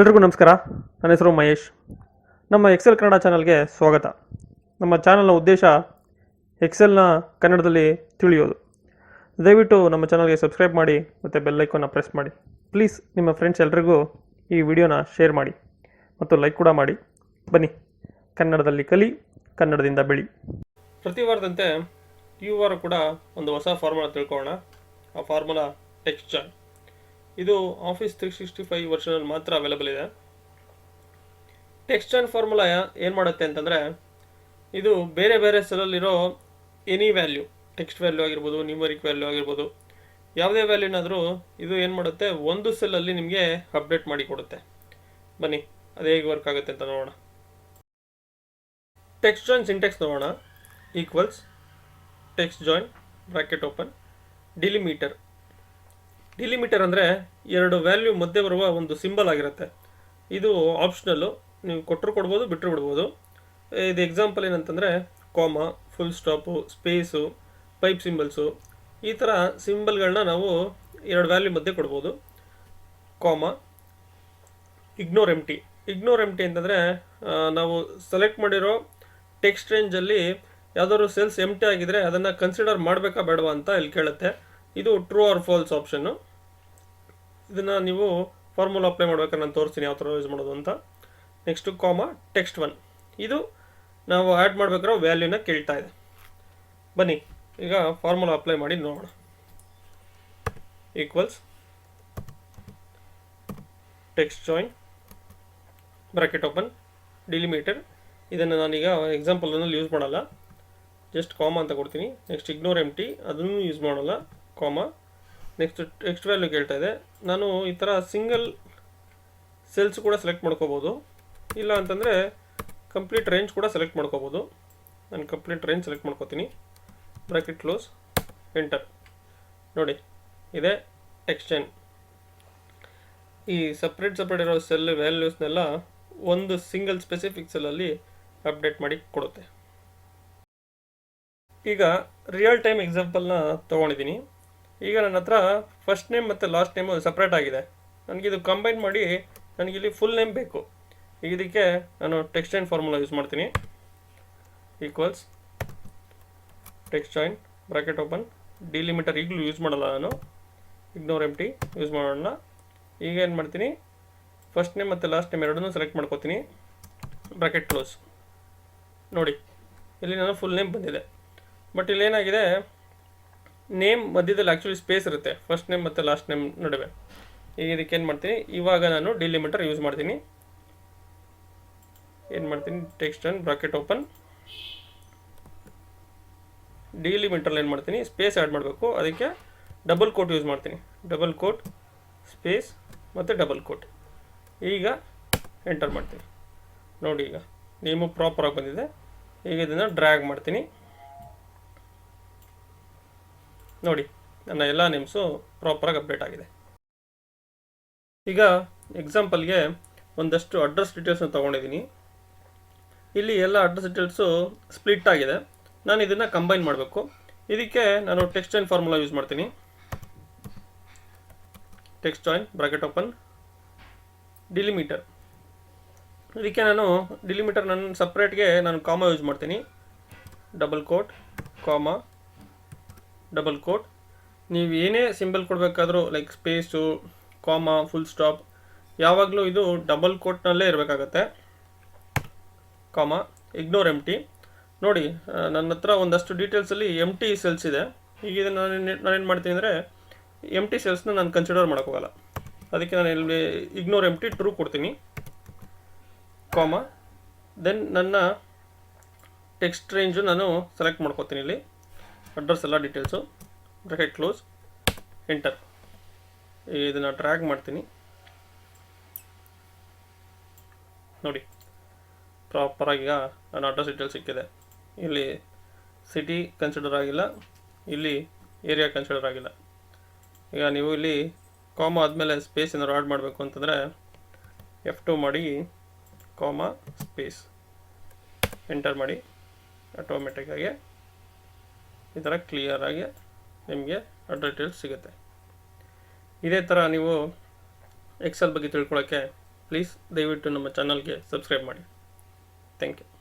ಎಲ್ರಿಗೂ ನಮಸ್ಕಾರ. ನನ್ನ ಹೆಸರು ಮಹೇಶ್. ನಮ್ಮ ಎಕ್ಸೆಲ್ ಕನ್ನಡ ಚಾನಲ್ಗೆ ಸ್ವಾಗತ. ನಮ್ಮ ಚಾನಲ್ನ ಉದ್ದೇಶ ಎಕ್ಸೆಲ್ನ ಕನ್ನಡದಲ್ಲಿ ತಿಳಿಯೋದು. ದಯವಿಟ್ಟು ನಮ್ಮ ಚಾನಲ್ಗೆ ಸಬ್ಸ್ಕ್ರೈಬ್ ಮಾಡಿ ಮತ್ತು ಬೆಲ್ಲೈಕನ್ನ ಪ್ರೆಸ್ ಮಾಡಿ. ಪ್ಲೀಸ್ ನಿಮ್ಮ ಫ್ರೆಂಡ್ಸ್ ಎಲ್ರಿಗೂ ಈ ವಿಡಿಯೋನ ಶೇರ್ ಮಾಡಿ ಮತ್ತು ಲೈಕ್ ಕೂಡ ಮಾಡಿ. ಬನ್ನಿ. ಕನ್ನಡದಲ್ಲಿ ಕಲಿ, ಕನ್ನಡದಿಂದ ಬೆಳಿ. ಪ್ರತಿ ವಾರದಂತೆ ಈ ವಾರ ಕೂಡ ಒಂದು ಹೊಸ ಫಾರ್ಮುಲಾ ತಿಳ್ಕೊಳ್ಳೋಣ. ಆ ಫಾರ್ಮುಲಾ ಟೆಕ್ಸ್ಟ್ ಜಾಯ್ ಇದು ಆಫೀಸ್ ತ್ರೀ ಸಿಕ್ಸ್ಟಿ ಫೈವ್ ವರ್ಷನಲ್ಲಿ ಮಾತ್ರ ಅವೈಲೇಬಲ್ ಇದೆ. ಟೆಕ್ಸ್ಟ್ ಆ್ಯಂಡ್ ಫಾರ್ಮುಲಾ ಏನು ಮಾಡುತ್ತೆ ಅಂತಂದರೆ, ಇದು ಬೇರೆ ಬೇರೆ ಸೆಲಲ್ಲಿರೋ ಎನಿ ವ್ಯಾಲ್ಯೂ ಟೆಕ್ಸ್ಟ್ ವ್ಯಾಲ್ಯೂ ಆಗಿರ್ಬೋದು ನ್ಯೂಮರಿಕ್ ವ್ಯಾಲ್ಯೂ ಆಗಿರ್ಬೋದು, ಯಾವುದೇ ವ್ಯಾಲ್ಯೂನಾದರೂ ಇದು ಏನು ಮಾಡುತ್ತೆ, ಒಂದು ಸೆಲ್ಲಲ್ಲಿ ನಿಮಗೆ ಅಪ್ಡೇಟ್ ಮಾಡಿ ಕೊಡುತ್ತೆ. ಬನ್ನಿ, ಅದು ಹೇಗೆ ವರ್ಕ್ ಆಗುತ್ತೆ ಅಂತ ನೋಡೋಣ. ಟೆಕ್ಸ್ಟ್ ಜಾಯಿನ್ ಸಿಂಟೆಕ್ಸ್ ನೋಡೋಣ. Equals text join bracket open delimiter delimiter ಅಂದರೆ ಎರಡು ವ್ಯಾಲ್ಯೂ ಮಧ್ಯೆ ಬರುವ ಒಂದು ಸಿಂಬಲ್ ಆಗಿರುತ್ತೆ. ಇದು ಆಪ್ಷನಲ್ಲು ನೀವು ಕೊಟ್ಟರು ಕೊಡ್ಬೋದು ಬಿಟ್ಟರು ಬಿಡ್ಬೋದು. ಇದು ಎಕ್ಸಾಂಪಲ್ ಏನಂತಂದರೆ comma full stop space pipe symbols ಈ ಥರ ಸಿಂಬಲ್ಗಳನ್ನ ನಾವು ಎರಡು ವ್ಯಾಲ್ಯೂ ಮಧ್ಯೆ ಕೊಡ್ಬೋದು. Comma ignore empty ignore empty ಅಂತಂದರೆ ನಾವು ಸೆಲೆಕ್ಟ್ ಮಾಡಿರೋ ಟೆಕ್ಸ್ಟ್ ರೇಂಜಲ್ಲಿ ಯಾವ್ದಾದ್ರು ಸೆಲ್ಸ್ ಎಂ ಟಿ ಆಗಿದ್ರೆ ಅದನ್ನು ಕನ್ಸಿಡರ್ ಮಾಡಬೇಕಾ ಬೇಡವಾ ಅಂತ ಇಲ್ಲಿ ಕೇಳುತ್ತೆ. ಇದು ಟ್ರೂ ಆರ್ ಫಾಲ್ಸ್ ಆಪ್ಷನ್ನು ಇದನ್ನು ನೀವು ಫಾರ್ಮುಲಾ ಅಪ್ಲೈ ಮಾಡ್ಬೇಕಾದ್ರೆ ನಾನು ತೋರಿಸ್ತೀನಿ ಯಾವ ಥರ ಯೂಸ್ ಮಾಡೋದು ಅಂತ. ನೆಕ್ಸ್ಟು ಕಾಮ ಟೆಕ್ಸ್ಟ್ ಒನ್ ಇದು ನಾವು ಆ್ಯಡ್ ಮಾಡ್ಬೇಕಾದ್ರೆ ವ್ಯಾಲ್ಯೂನ ಕೇಳ್ತಾ ಇದೆ. ಬನ್ನಿ, ಈಗ ಫಾರ್ಮುಲಾ ಅಪ್ಲೈ ಮಾಡಿ ನೋಡೋಣ. Equals text join bracket open delimiter ಇದನ್ನು ನಾನೀಗ ಎಕ್ಸಾಂಪಲ್ನಲ್ಲಿ ಯೂಸ್ ಮಾಡಲ್ಲ. ಜಸ್ಟ್ ಕಾಮ ಅಂತ ಕೊಡ್ತೀನಿ. ನೆಕ್ಸ್ಟ್ ಇಗ್ನೋರ್ ಎಂ ಟಿ ಅದನ್ನು ಯೂಸ್ ಮಾಡಲ್ಲ. ಕಾಮ ನೆಕ್ಸ್ಟ್ ನೆಕ್ಸ್ಟ್ ವ್ಯಾಲ್ಯೂ ಕೇಳ್ತಾ ಇದೆ. ನಾನು ಈ ಥರ ಸಿಂಗಲ್ ಸೆಲ್ಸ್ ಕೂಡ ಸೆಲೆಕ್ಟ್ ಮಾಡ್ಕೋಬೋದು. ಇಲ್ಲ ಅಂತಂದರೆ ಕಂಪ್ಲೀಟ್ ರೇಂಜ್ ಕೂಡ ಸೆಲೆಕ್ಟ್ ಮಾಡ್ಕೋಬೋದು. ನಾನು ಕಂಪ್ಲೀಟ್ ರೇಂಜ್ ಸೆಲೆಕ್ಟ್ ಮಾಡ್ಕೋತೀನಿ. ಬ್ರಾಕೆಟ್ ಕ್ಲೋಸ್ ಎಂಟರ್ ನೋಡಿ, ಇದೆ ಎಕ್ಸ್ಚೇನ್ ಈ ಸಪ್ರೇಟ್ ಸಪ್ರೇಟ್ ಇರೋ ಸೆಲ್ ವ್ಯಾಲ್ಯೂಸ್ನೆಲ್ಲ ಒಂದು ಸಿಂಗಲ್ ಸ್ಪೆಸಿಫಿಕ್ ಸೆಲ್ಲಲ್ಲಿ ಅಪ್ಡೇಟ್ ಮಾಡಿ ಕೊಡುತ್ತೆ. ಈಗ ರಿಯಲ್ ಟೈಮ್ ಎಕ್ಸಾಂಪಲ್ನ ತೊಗೊಂಡಿದ್ದೀನಿ. ಈಗ ನನ್ನ ಹತ್ರ ಫಸ್ಟ್ ನೇಮ್ ಮತ್ತು ಲಾಸ್ಟ್ ನೇಮು ಸಪ್ರೇಟ್ ಆಗಿದೆ. ನನಗಿದು ಕಂಬೈನ್ ಮಾಡಿ ನನಗಿಲ್ಲಿ ಫುಲ್ ನೇಮ್ ಬೇಕು. ಇದಕ್ಕೆ ನಾನು ಟೆಕ್ಸ್ಟ್ ಜಾಯಿನ್ ಫಾರ್ಮುಲಾ ಯೂಸ್ ಮಾಡ್ತೀನಿ. Equals text join bracket open delimiter ಈಗಲೂ ಯೂಸ್ ಮಾಡಲ್ಲ ನಾನು. ಇಗ್ನೋರ್ ಎಂ ಟಿ ಯೂಸ್ ಮಾಡೋಣ. ಈಗ ಏನು ಮಾಡ್ತೀನಿ? ಫಸ್ಟ್ ನೇಮ್ ಮತ್ತು ಲಾಸ್ಟ್ ನೇಮ್ ಎರಡನ್ನೂ ಸೆಲೆಕ್ಟ್ ಮಾಡ್ಕೋತೀನಿ. ಬ್ರಾಕೆಟ್ ಕ್ಲೋಸ್ ನೋಡಿ, ಇಲ್ಲಿ ನಾನು ಫುಲ್ ನೇಮ್ ಬಂದಿದೆ. ಬಟ್ ಇಲ್ಲೇನಾಗಿದೆ ನೇಮ್ ಮಧ್ಯದಲ್ಲಿ ಆ್ಯಕ್ಚುಲಿ ಸ್ಪೇಸ್ ಇರುತ್ತೆ. ಫಸ್ಟ್ ನೇಮ್ ಮತ್ತು ಲಾಸ್ಟ್ ನೇಮ್ ನಡುವೆ. ಈಗ ಇದಕ್ಕೆ ಏನು ಮಾಡ್ತೀನಿ? ಇವಾಗ ನಾನು ಡಿಲಿಮಿಟರ್ ಯೂಸ್ ಮಾಡ್ತೀನಿ. ಏನು ಮಾಡ್ತೀನಿ? ಟೆಕ್ಸ್ಟ್ ಬ್ರಾಕೆಟ್ ಓಪನ್ ಡಿಲಿಮಿಟರ್ಲಿ ಏನು ಮಾಡ್ತೀನಿ? ಸ್ಪೇಸ್ ಆ್ಯಡ್ ಮಾಡಬೇಕು. ಅದಕ್ಕೆ ಡಬಲ್ ಕೋಟ್ ಯೂಸ್ ಮಾಡ್ತೀನಿ. ಡಬಲ್ ಕೋಟ್ ಸ್ಪೇಸ್ ಮತ್ತು ಡಬಲ್ ಕೋಟ್ ಈಗ ಎಂಟರ್ ಮಾಡ್ತೀನಿ. ನೋಡಿ ಈಗ. ನೇಮು ಪ್ರಾಪರಾಗಿ ಬಂದಿದೆ. ಈಗ ಇದನ್ನು ಡ್ರ್ಯಾಗ್ ಮಾಡ್ತೀನಿ. ನೋಡಿ, ನನ್ನ ಎಲ್ಲ ನೇಮ್ಸು ಪ್ರಾಪರಾಗಿ ಅಪ್ಡೇಟ್ ಆಗಿದೆ. ಈಗ ಎಕ್ಸಾಂಪಲ್ಗೆ ಒಂದಷ್ಟು ಅಡ್ರೆಸ್ ಡೀಟೇಲ್ಸ್ನ ತೊಗೊಂಡಿದ್ದೀನಿ. ಇಲ್ಲಿ ಎಲ್ಲ ಅಡ್ರೆಸ್ ಡೀಟೇಲ್ಸು ಸ್ಪ್ಲಿಟ್ ಆಗಿದೆ. ನಾನು ಇದನ್ನು ಕಂಬೈನ್ ಮಾಡಬೇಕು. ಇದಕ್ಕೆ ನಾನು ಟೆಕ್ಸ್ಟ್ ಜಾಯಿನ್ ಫಾರ್ಮುಲಾ ಯೂಸ್ ಮಾಡ್ತೀನಿ. Text join bracket open delimiter ಇದಕ್ಕೆ ನಾನು ಡಿಲಿಮೀಟರ್ ನನ್ನ ಸಪ್ರೇಟ್ಗೆ ನಾನು ಕಾಮ ಯೂಸ್ ಮಾಡ್ತೀನಿ. Double quote comma double quote ನೀವು ಏನೇ symbol ಕೊಡಬೇಕಾದ್ರೂ like space comma full stop ಯಾವಾಗಲೂ ಇದು ಡಬಲ್ ಕೋಟ್ನಲ್ಲೇ ಇರಬೇಕಾಗತ್ತೆ. ಕಾಮ ಇಗ್ನೋರ್ ಎಂ ಟಿ ನೋಡಿ ನನ್ನ ಹತ್ರ ಒಂದಷ್ಟು ಡೀಟೇಲ್ಸಲ್ಲಿ ಎಂ ಟಿ ಸೆಲ್ಸ್ ಇದೆ. ಈಗ ಇದನ್ನು ನಾನು ನಾನೇನು ಮಾಡ್ತೀನಿ ಅಂದರೆ ಎಂ ಟಿ ಸೆಲ್ಸ್ನ ನಾನು ಕನ್ಸಿಡರ್ ಮಾಡೋಕ್ಕೋಗಲ್ಲ ಅದಕ್ಕೆ ನಾನು ಇಲ್ಲಿ ಇಗ್ನೋರ್ ಎಂ ಟಿ ಟ್ರೂ ಕೊಡ್ತೀನಿ. ಕಾಮ ದೆನ್ ನನ್ನ ಟೆಕ್ಸ್ಟ್ ರೇಂಜು ನಾನು ಸೆಲೆಕ್ಟ್ ಮಾಡ್ಕೋತೀನಿ ಇಲ್ಲಿ. ಅಡ್ರೆಸ್ ಎಲ್ಲ ಡೀಟೇಲ್ಸು ಬ್ರಾಕೆಟ್ ಕ್ಲೋಸ್ ಎಂಟರ್ ಇದನ್ನು ಟ್ರ್ಯಾಕ್ ಮಾಡ್ತೀನಿ. ನೋಡಿ. ಪ್ರಾಪರಾಗಿ ಈಗ ನನ್ನ ಅಡ್ರೆಸ್ ಡೀಟೇಲ್ಸ್ ಸಿಕ್ಕಿದೆ. ಇಲ್ಲಿ ಸಿಟಿ ಕನ್ಸಿಡರ್ ಆಗಿಲ್ಲ. ಇಲ್ಲಿ ಏರಿಯಾ ಕನ್ಸಿಡರ್ ಆಗಿಲ್ಲ. ಈಗ ನೀವು ಇಲ್ಲಿ ಕಾಮ ಆದಮೇಲೆ ಸ್ಪೇಸ್ ಏನಾದ್ರು ಆ್ಯಡ್ ಮಾಡಬೇಕು ಅಂತಂದರೆ ಎಫ್ ಟು ಮಾಡಿ ಕಾಮ ಸ್ಪೇಸ್ ಎಂಟರ್ ಮಾಡಿ. ಆಟೋಮೆಟಿಕ್ಕಾಗಿ ಈ ಥರ ಕ್ಲಿಯರಾಗಿ ನಿಮಗೆ ಡೀಟೇಲ್ಸ್ ಸಿಗುತ್ತೆ. ಇದೇ ಥರ ನೀವು ಎಕ್ಸೆಲ್ ಬಗ್ಗೆ ತಿಳ್ಕೊಳ್ಳೋಕ್ಕೆ ಪ್ಲೀಸ್ ದಯವಿಟ್ಟು ನಮ್ಮ ಚಾನಲ್ಗೆ ಸಬ್ಸ್ಕ್ರೈಬ್ ಮಾಡಿ. Thank you